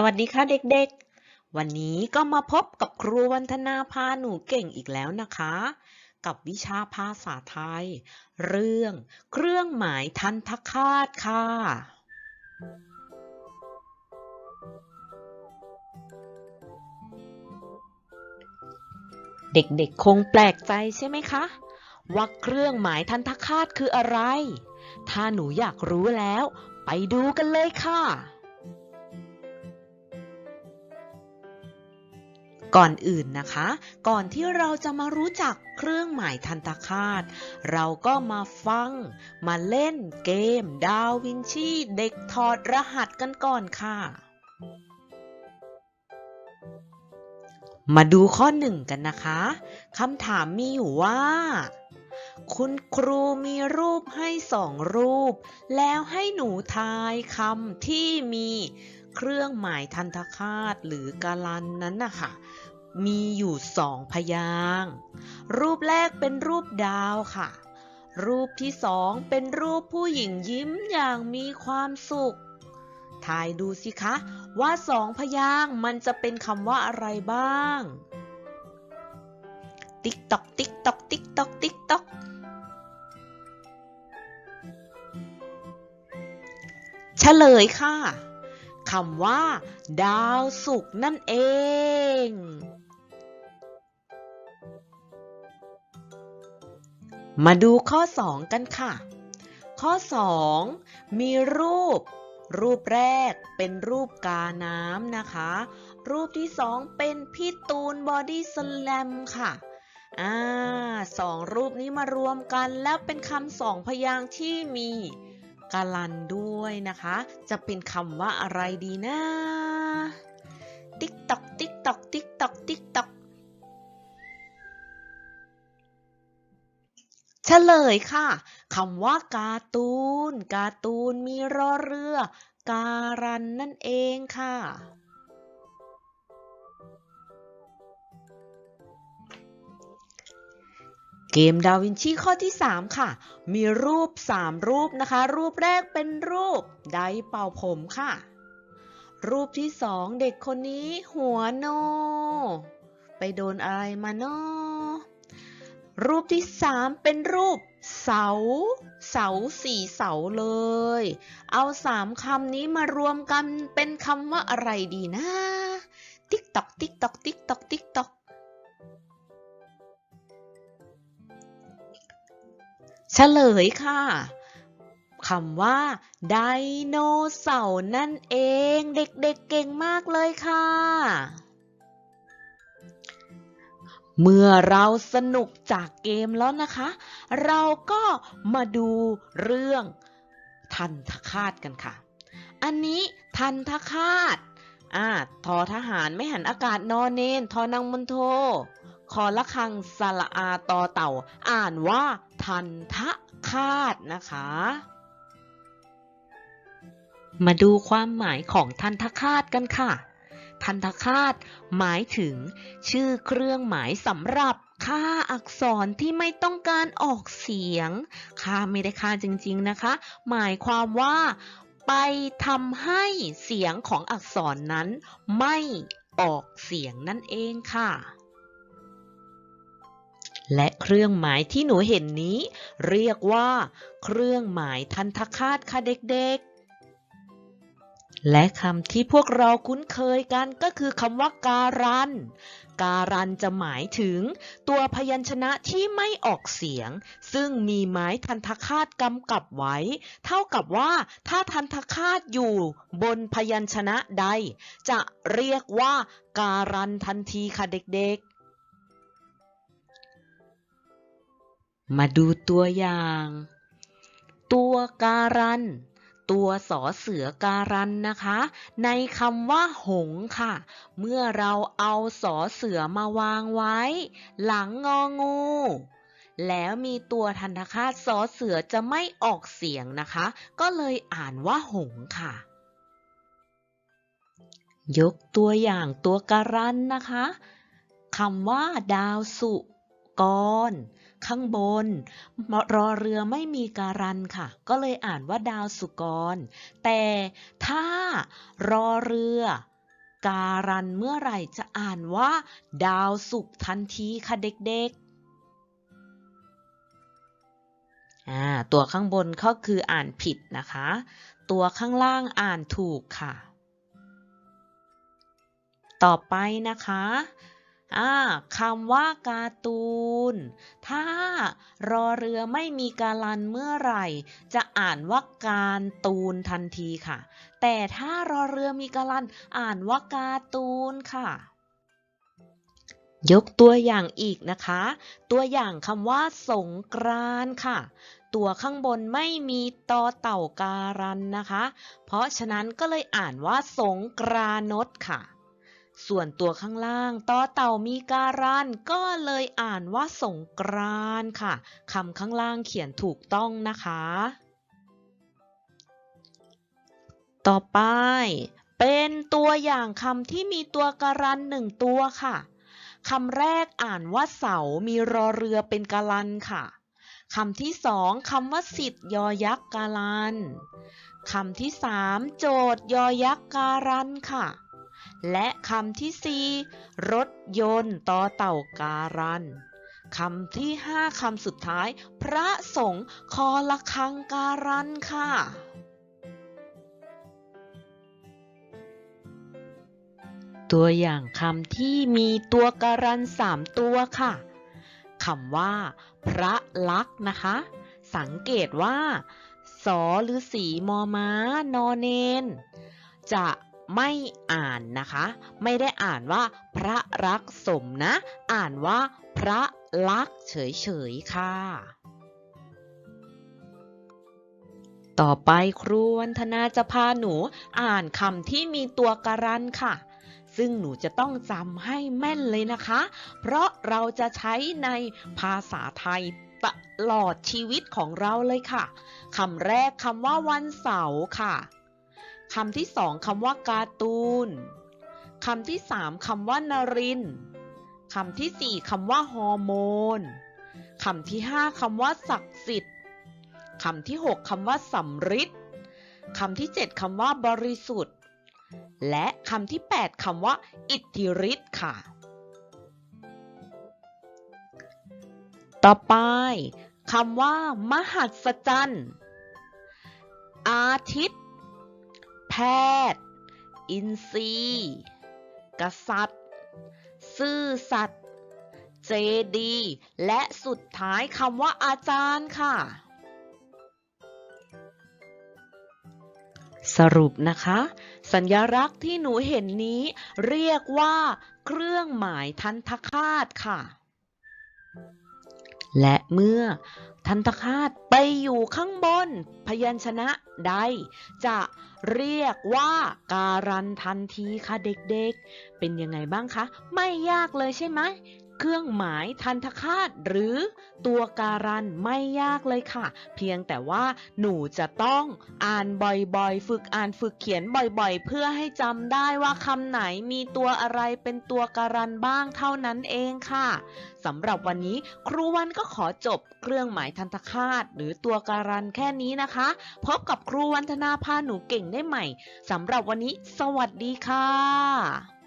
สวัสดีค่ะเด็กๆ วันนี้ก็มาพบกับครูวันธนาพาหนูเก่งอีกแล้วนะคะ กับวิชาภาษาไทย เรื่องเครื่องหมายทันทคาตค่ะ เด็กๆคงแปลกใจใช่ไหมคะ ว่าเครื่องหมายทันทคาตคืออะไร ถ้าหนูอยากรู้แล้ว ไปดูกันเลยค่ะ ก่อนอื่นนะคะ ก่อนที่เราจะมารู้จักเครื่องหมายทันตคาต เราก็มาฟัง มาเล่นเกมดาวินชีเด็กถอดรหัสกันก่อนค่ะ มาดูข้อหนึ่งกันนะคะคำถามมีอยู่ว่า คุณครูมีรูปให้สองรูป แล้วให้หนูทายคำที่มี เครื่องหมายทันตคาตหรือกาลันนั้นนะคะมีอยู่สองพยางรูปแรกเป็นรูปดาวค่ะ รูปที่สองเป็นรูปผู้หญิงยิ้มอย่างมีความสุขทายดูสิคะ ว่าสองพยางมันจะเป็นคำว่าอะไรบ้าง ติ๊กตอกติ๊กตอกติ๊กตอกติ๊กตอกเฉลยค่ะ คำว่า ดาวสุกร์นั่นเอง มาดูข้อ 2 กันค่ะ ข้อ 2 มีรูป รูปแรกเป็นรูปกาน้ำนะคะ รูปที่ 2 เป็นพี่ตูนบอดี้สแลมค่ะอ่าสองรูปนี้มารวมกันแล้วเป็นคำสองพยางค์ที่มี กาลันด้วยนะคะ จะเป็นคำว่าอะไรดีนะติ๊กตอกติ๊กตอกติ๊กตอกติ๊กตอกเฉลยค่ะคำว่าการ์ตูน การ์ตูนมีรอเรือ การันนั่นเองค่ะ เกมดาวินชีข้อที่ 3 ค่ะ มีรูป 3 รูปนะคะ รูปแรกเป็นรูปไดเป่าผมค่ะ รูปที่ 2 เด็กคนนี้หัวโน ไปโดนอะไรมาเนรูปที่ 3 เป็นรูปเสา เสาสี่เสาเลย เอาสามคำนี้มารวมกันเป็นคำว่าอะไรดีนะ ติ๊กตอกติ๊กตอกติ๊กตอกติ๊กตอก เฉลยค่ะคำว่าไดโนเสาร์นั่นเอง เด็กๆเเก่งมากเลยค่ะ เมื่อเราสนุกจากเกมแล้วนะคะ เราก็มาดูเรื่องทันทคาตกันค่ะ อันนี้ทันทคาตอ่าทอทหารไม่หันอากาศนอนเนนทอนังมนโท คอละคังสละอาตอเต่า อ่านว่า ทันทะคาตนะคะ มาดูความหมายของทันทคาตกันค่ะ ทันทคาตหมายถึง ชื่อเครื่องหมายสำหรับค่าอักษรที่ไม่ต้องการออกเสียง ค่าไม่ได้ค่าจริงๆนะคะ หมายความว่า ไปทำให้เสียงของอักษรนั้นไม่ออกเสียงนั่นเองค่ะ และเครื่องหมายที่หนูเห็นนี้ เรียกว่า เครื่องหมายทันทคาตค่ะเด็กๆ และคำที่พวกเราคุ้นเคยกันก็คือคำว่าการัน การันจะหมายถึง ตัวพยัญชนะที่ไม่ออกเสียง ซึ่งมีไม้ทันทคาตกำกับไว้ เท่ากับว่า ถ้าทันทคาตอยู่บนพยัญชนะใด จะเรียกว่า การันทันทีค่ะเด็กๆ มาดูตัวอย่าง ตัวการัน ตัวสอเสือการันนะคะ ในคำว่าหงค่ะ เมื่อเราเอาสอเสือมาวางไว้ หลังงองู แล้วมีตัวทันทคาตสอเสือจะไม่ออกเสียงนะคะ ก็เลยอ่านว่าหงค่ะ ยกตัวอย่างตัวการันนะคะคำว่า ดาวสุกร ข้างบน รอเรือไม่มีการันค่ะ ก็เลยอ่านว่าดาวสุกร แต่ถ้ารอเรือ การันเมื่อไหร่จะอ่านว่า ดาวสุกทันทีค่ะเด็กๆตัวข้างบนก็คืออ่านผิดนะคะ ตัวข้างล่างอ่านถูกค่ะ ต่อไปนะคะ อ่าคำว่าการ์ตูน ถ้ารอเรือไม่มีการันเมื่อไหร่ จะอ่านว่าการตูนทันทีค่ะ แต่ถ้ารอเรือมีการันอ่านว่าการ์ตูนค่ะ ยกตัวอย่างอีกนะคะ ตัวอย่างคำว่าสงกรานค่ะ ตัวข้างบนไม่มีตอเต่าการันนะคะ เพราะฉะนั้นก็เลยอ่านว่าสงกรานต์ค่ะ ส่วนตัวข้างล่างต่อเต่ามีการันก็เลยอ่านว่าสงกรานค่ะคำข้างล่างเขียนถูกต้องนะคะ ต่อไป เป็นตัวอย่างคำที่มีตัวการันหนึ่งตัวค่ะคำแรกอ่านว่าเสา มีรอเรือเป็นการันค่ะคำที่สองคำว่าสิทธิ์ยอยักษ์การันคำที่สามโจทย์ยอยักษ์การันค่ะ และคำที่สี่รถยนต์ต่อเต่าการันคำที่ห้าคำสุดท้าย พระสงฆ์คอละคังการันค่ะ ตัวอย่างคำที่มีตัวการันสามตัวค่ะคำว่า พระลักษ์นะคะ สังเกตว่าสอหรือสีมอม้านอเนน จะ ไม่อ่านนะคะ ไม่ได้อ่านว่าพระรักสมนะ อ่านว่าพระลักเฉยๆค่ะ ต่อไปครูวันธนาจะพาหนูอ่านคำที่มีตัวการันค่ะ ซึ่งหนูจะต้องจำให้แม่นเลยนะคะ เพราะเราจะใช้ในภาษาไทยตลอดชีวิตของเราเลยค่ะ คำแรกคำว่าวันเสาร์ค่ะ คำที่สองคำว่าการ์ตูนคำที่สามคำว่านารินคำที่สี่คำว่าฮอร์โมนคำที่ห้าคำว่าศักดิ์สิทธิ์คำที่หกคำว่าสำริดคำที่เจ็ดคำว่าบริสุทธิ์ และคำที่แปดคำว่า อิทธิฤทธิ์ค่ะ ต่อไปคำว่ามหัศจรรย์อาทิตย์ ทย์ อินทรีย์ กษัตริย์ ซื่อสัตย์ เจดี และสุดท้ายคำว่าอาจารย์ค่ะ สรุปนะคะ สัญลักษณ์ที่หนูเห็นนี้เรียกว่า เครื่องหมายทันทคาตค่ะ และเมื่อทันตคาตไปอยู่ข้างบน พยัญชนะใด จะเรียกว่าการันทันทีค่ะเด็กๆ เป็นยังไงบ้างคะ ไม่ยากเลยใช่ไหม เครื่องหมายทันทคาตหรือตัวการันไม่ยากเลยค่ะ เพียงแต่ว่าหนูจะต้องอ่านบ่อยๆ ฝึกอ่านฝึกเขียนบ่อยๆ เพื่อให้จำได้ว่าคำไหนมีตัวอะไรเป็นตัวการันบ้างเท่านั้นเองค่ะสำหรับวันนี้ครูวันก็ขอจบเครื่องหมายทันตคาตหรือตัวการันแค่นี้นะคะ พบกับครูวันธนาพาหนูเก่งได้ใหม่สำหรับวันนี้ สวัสดีค่ะ